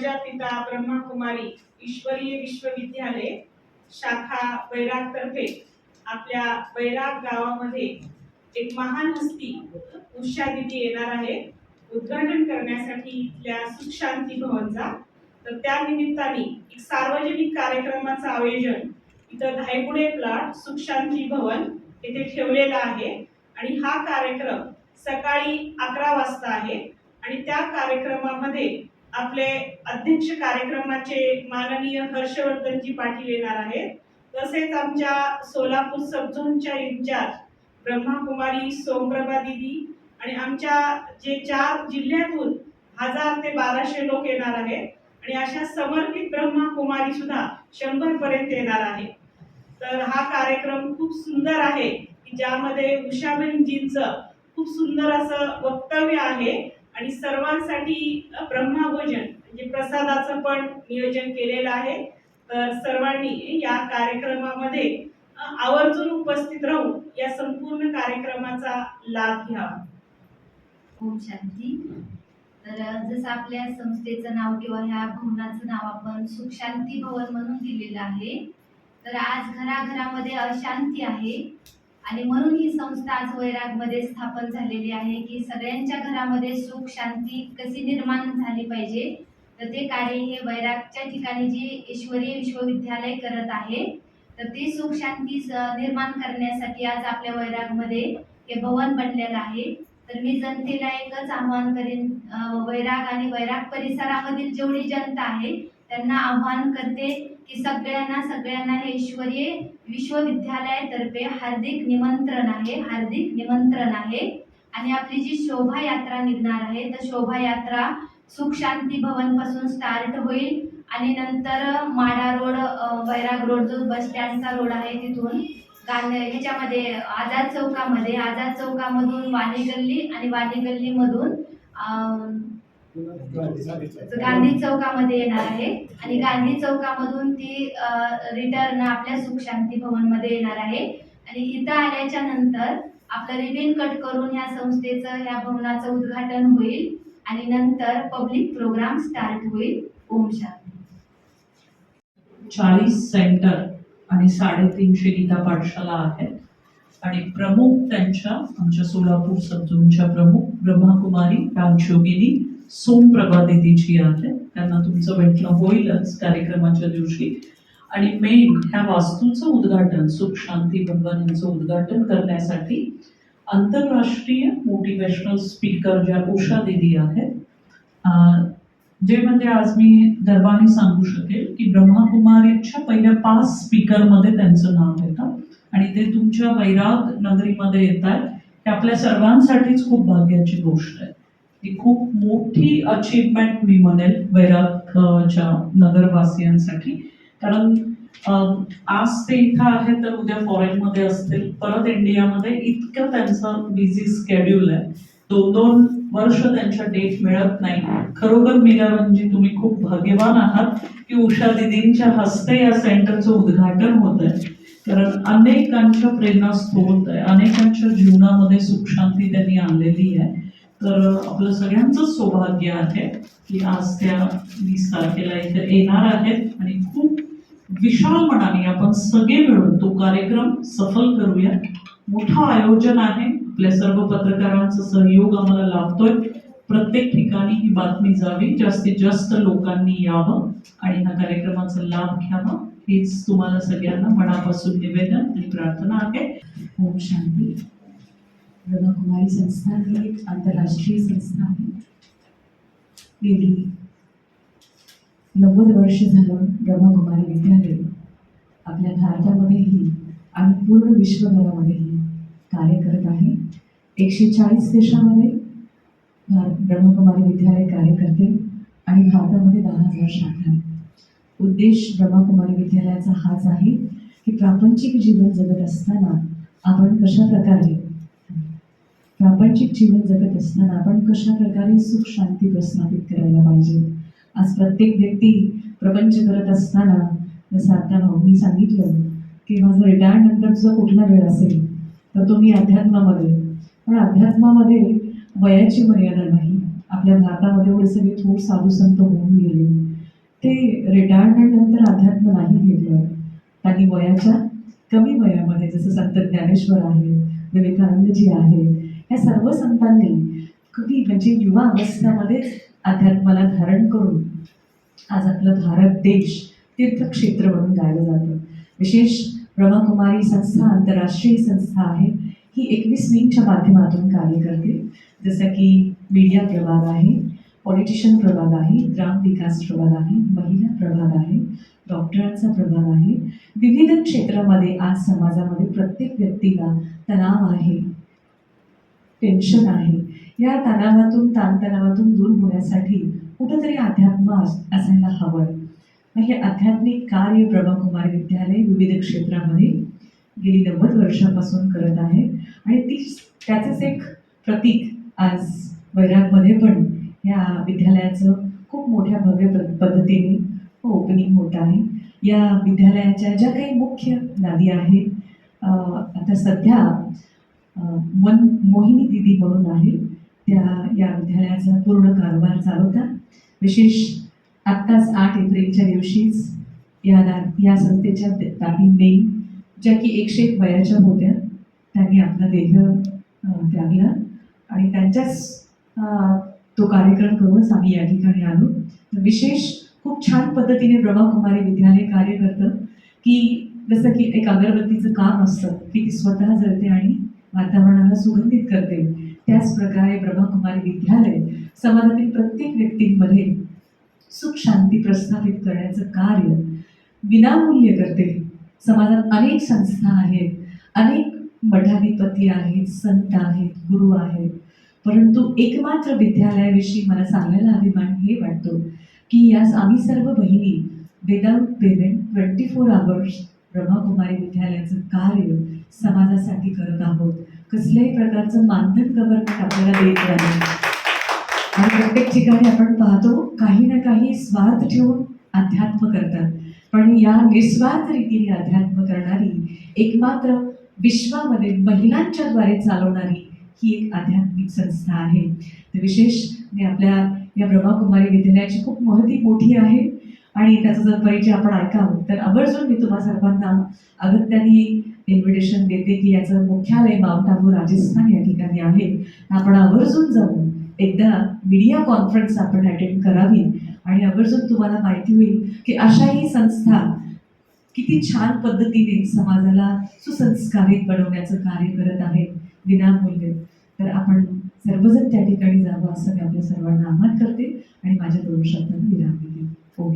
प्रजापिता ब्रह्माकुमारी ईश्वरीय विश्वविद्यालय शाखा बैराग तर्फे आपल्या बैराग गावामध्ये एक महान हस्ती उषा दिदी येणार आहे. उद्घाटन करण्यासाठी इथल्या सुख शांती भवनचा. तर त्या निमित्ताने एक सार्वजनिक कार्यक्रमाचं आयोजन इथं धायगुडे प्लॉट सुख शांती भवन येथे ठेवलेला आहे. आणि हा कार्यक्रम सकाळी अकरा वाजता आहे. आणि त्या कार्यक्रमामध्ये आपले अध्यक्ष कार्यक्रमाचे माननीय हर्षवर्धनजी पाटील येणार आहेत. तसेच आमच्या सोलापूर सबझोनच्या इन्चार्ज ब्रह्माकुमारी सोमप्रभा दिदी आणि आमच्या जे चार जिल्ह्यातून हजार ते बाराशे लोक येणार आहेत. आणि अशा समर्पित ब्रह्माकुमारी सुद्धा शंभर पर्यंत येणार आहे. तर हा कार्यक्रम खूप सुंदर आहे की ज्यामध्ये उषाबेनजींचं खूप सुंदर असं वक्तव्य आहे. आणि सर्वांसाठी ब्रह्माभोजन म्हणजे प्रसादाचं पण नियोजन केलेलं आहे. तर सर्वांनी या कार्यक्रमामध्ये आवर्जून उपस्थित राहून या संपूर्ण कार्यक्रमाचा लाभ घ्यावा. ओम शांती. तर जसं आपल्या संस्थेचं नाव किंवा ह्या भवनाचं नाव आपण सुख शांती भवन म्हणून दिलेलं आहे. तर आज घराघरामध्ये अशांती आहे. आणि म्हणून ही संस्था आज वैरागमध्ये स्थापन झालेली आहे की सगळ्यांच्या घरामध्ये सुख शांती कशी निर्माण झाली पाहिजे तर ते कार्य हे वैरागच्या ठिकाणी जे ईश्वरीय विश्वविद्यालय करत आहे तर ते सुख शांती निर्माण करण्यासाठी आज आपल्या वैरागमध्ये हे भवन बनलेलं आहे. तर मी जनतेला एकच आवाहन करेन वैराग आणि वैराग परिसरामधील जेवढी जनता आहे त्यांना आव्हान करते की सगळ्यांना सगळ्यांना हे ईश्वरीय विश्वविद्यालयातर्फे हार्दिक निमंत्रण आहे हार्दिक निमंत्रण आहे. आणि आपली जी शोभायात्रा निघणार आहे तर शोभायात्रा सुख शांती भवनपासून स्टार्ट होईल. आणि नंतर माडा रोड वैराग रोड जो बस स्टँडचा रोड आहे तिथून गांधी ह्याच्यामध्ये आझाद चौकामध्ये आझाद चौकामधून वाणी गल्ली आणि वाणी गल्लीमधून अं, गांधी चौकामध्ये येणार आहे. आणि गांधी चौकामधून ती रिटर्न आपल्या सुख शांती भवनमध्ये येणार आहे. आणि इथं आल्याच्यानंतर आपलं रिबिन कट करून ह्या संस्थेचं ह्या भवनाचं उद्घाटन होईल. आणि नंतर पब्लिक प्रोग्राम स्टार्ट होईल. ओम शांती. चाळीस सेंटर आणि साडेतीनशे गीता पाठशाला आहेत. आणि प्रमुख त्यांच्या आमच्या सोलापूर सबझोनच्या प्रमुख ब्रह्माकुमारी राजयोगिनी सोमप्रभा दिदीची आहे. त्यांना तुमचं भेटणं होईलच कार्यक्रमाच्या दिवशी. आणि मेन ह्या वास्तूचं उद्घाटन सुख शांती भगवान यांचं उद्घाटन करण्यासाठी आंतरराष्ट्रीय मोटिवेशनल स्पीकर ज्या उषा दिदी आहेत जे म्हणजे आज मी गर्वाने सांगू शकेल की ब्रह्माकुमारीच्या पहिल्या पाच स्पीकरमध्ये त्यांचं नाव येतं आणि ते तुमच्या वैराग नगरीमध्ये येत आहेत हे आपल्या सर्वांसाठीच खूप भाग्याची गोष्ट आहे. ही खूप मोठी अचीवमेंट मी म्हणेल वैरागच्या नगरवासियांसाठी. कारण आज ते इथं आहेत तर उद्या फॉरेनमध्ये असतील परत इंडियामध्ये इतकं त्यांचं बिझी स्केड्यूल आहे. दोन दोन वर्ष त्यांच्या डेट मिळत नाही. खरोखर मीराबांजी तुम्ही खूप भाग्यवान आहात की उषा दिदींच्या हस्ते या सेंटरचं उद्घाटन होत आहे कारण अनेकांच्या प्रेरणा स्त्रोत आहे अनेकांच्या जीवनामध्ये सुख शांती त्यांनी आणलेली आहे. तर आपलं सगळ्यांचं सौभाग्य आहे की आज त्या वीस तारखेला इथे येणार आहेत आणि खूप विशाल मनाने आपण सगळे मिळून तो कार्यक्रम सफल करूया. मोठं आयोजन आहे. आपल्या सर्व पत्रकारांचा सहयोग आम्हाला लाभतोय. प्रत्येक ठिकाणी ही बातमी जावी. जास्तीत जास्त लोकांनी यावं आणि ह्या कार्यक्रमाचा लाभ घ्यावा. हेच तुम्हाला सगळ्यांना मनापासून निवेदन आणि प्रार्थना आहे. ओम शांती. ब्रह्मकुमारी संस्था ही एक आंतरराष्ट्रीय संस्था आहे. गेली नव्वद वर्ष झालं ब्रह्मकुमारी विद्यालय आपल्या भारतामध्येही आणि पूर्ण विश्वभरामध्येही कार्य करत आहे. एकशे चाळीस देशामध्ये भार ब्रह्मकुमारी विद्यालय कार्य करते आणि भारतामध्ये दहा हजार शाखा आहेत. उद्देश ब्रह्मकुमारी विद्यालयाचा हाच आहे की प्रापंचिक जीवन जगत असताना आपण कशा प्रकारे प्रापंचिक जीवन जगत असताना आपण कशा प्रकारे सुख शांती प्रस्थापित करायला पाहिजे? आज प्रत्येक व्यक्ती प्रपंच करत असताना जसं आता भाऊनी सांगितलं की माझं रिटायरनंतर जो कुठला वेळ असेल? तर तो मी अध्यात्मामध्ये. पण अध्यात्मामध्ये वयाची मर्यादा नाही. आपल्या भारतामध्ये एवढे सगळे थोर साधू संत होऊन गेले. ते रिटायरमेंट नंतर अध्यात्म नाही घेतलं. त्यांनी वयाच्या कमी वयामध्ये जसं संत ज्ञानेश्वर आहे विवेकानंदजी आहेत या सर्व संतांनी कधी म्हणजे युवा अवस्थेमध्ये अध्यात्माला धारण करून आज आपलं भारत देश तीर्थक्षेत्र म्हणून गायलं जातं. विशेष ब्रह्मकुमारी संस्था आंतरराष्ट्रीय संस्था आहे. ही एकवीस विंगच्या माध्यमातून कार्य करते. जसं की मीडिया प्रभाग आहे पॉलिटिशियन प्रभाग आहे ग्राम विकास प्रभाग आहे महिला प्रभाग आहे डॉक्टरांचा प्रभाग आहे. विविध क्षेत्रामध्ये आज समाजामध्ये प्रत्येक व्यक्तीला तणाव आहे. टेन्शन आहे. या तणावातून ताणतणावातून दूर होण्यासाठी कुठंतरी अध्यात्म असायला हवं. मग हे आध्यात्मिक कार्य ब्रह्मकुमारी विद्यालय विविध क्षेत्रामध्ये गेली नव्वद वर्षापासून करत आहे. आणि ती त्याचंच एक प्रतीक आज वैरागमध्ये पण या विद्यालयाचं खूप मोठ्या भव्य पद्धतीने ओपनिंग होत आहे. या विद्यालयाच्या ज्या काही मुख्य नादी आहेत आता सध्या मन मोहिनी दिदी म्हणून आहे. त्या या विद्यालयाचा पूर्ण कारभार चालवतात. विशेष आत्ताच आठ एप्रिलच्या दिवशीच या दा या संस्थेच्या दादींनी ज्या की एकशे एक वयाच्या होत्या त्यांनी आपला देह त्यागला. आणि त्यांच्याच तो कार्यक्रम करूनच आम्ही या ठिकाणी आलो. तर विशेष खूप छान पद्धतीने कुमारी विद्यालय कार्य करतं की जसं की एक अगरबत्तीचं काम असतं की ती स्वतः जळते आणि वातावरणाला सुगंधित करते. त्याच प्रकारे ब्रह्मकुमारी विद्यालय समाजातील प्रत्येक व्यक्तींमध्ये सुख शांती प्रस्थापित करण्याचं कार्य विनामूल्य करते. समाजात अनेक संस्था आहेत अनेक मठाधिपती आहेत संत आहेत गुरु आहेत. परंतु एकमात्र विद्यालयाविषयी मला सांगायला अभिमान हे वाटतो की यास आम्ही सर्व बहिणी without payment twenty four hours Brahmakumari विद्यालयाचं कार्य समाजासाठी करत आहोत. कसल्याही प्रकारचं मानधन गव्हर्नमेंट आपल्याला देत नाही. आणि प्रत्येक ठिकाणी आपण पाहतो काही ना काही स्वार्थ ठेवून अध्यात्म करतात. पण या निस्वार्थ रीतीने अध्यात्म करणारी एकमात्र विश्वामध्ये महिलांच्या द्वारे चालवणारी ही एक आध्यात्मिक संस्था आहे. तर विशेष आपल्या या ब्रह्माकुमारी विद्यालयाची खूप महती मोठी आहे. आणि त्याचा जर परिचय आपण ऐकावं तर आवर्जून मी तुम्हा सर्वांना अगत्याने इन्व्हिटेशन देते की याचं मुख्यालय माउंट आबू राजस्थान या ठिकाणी आहे. आपण आवर्जून जाऊन एकदा मीडिया कॉन्फरन्स आपण अटेंड करावी आणि आवर्जून तुम्हाला माहिती होईल की अशाही संस्था किती छान पद्धतीने समाजाला सुसंस्कारित बनवण्याचं कार्य करत आहेत विनामूल्य. तर आपण सर्वजण त्या ठिकाणी जावं असं मी आपल्या सर्वांना आव्हान करते आणि माझ्या दोन शब्दांना विराम देते. For.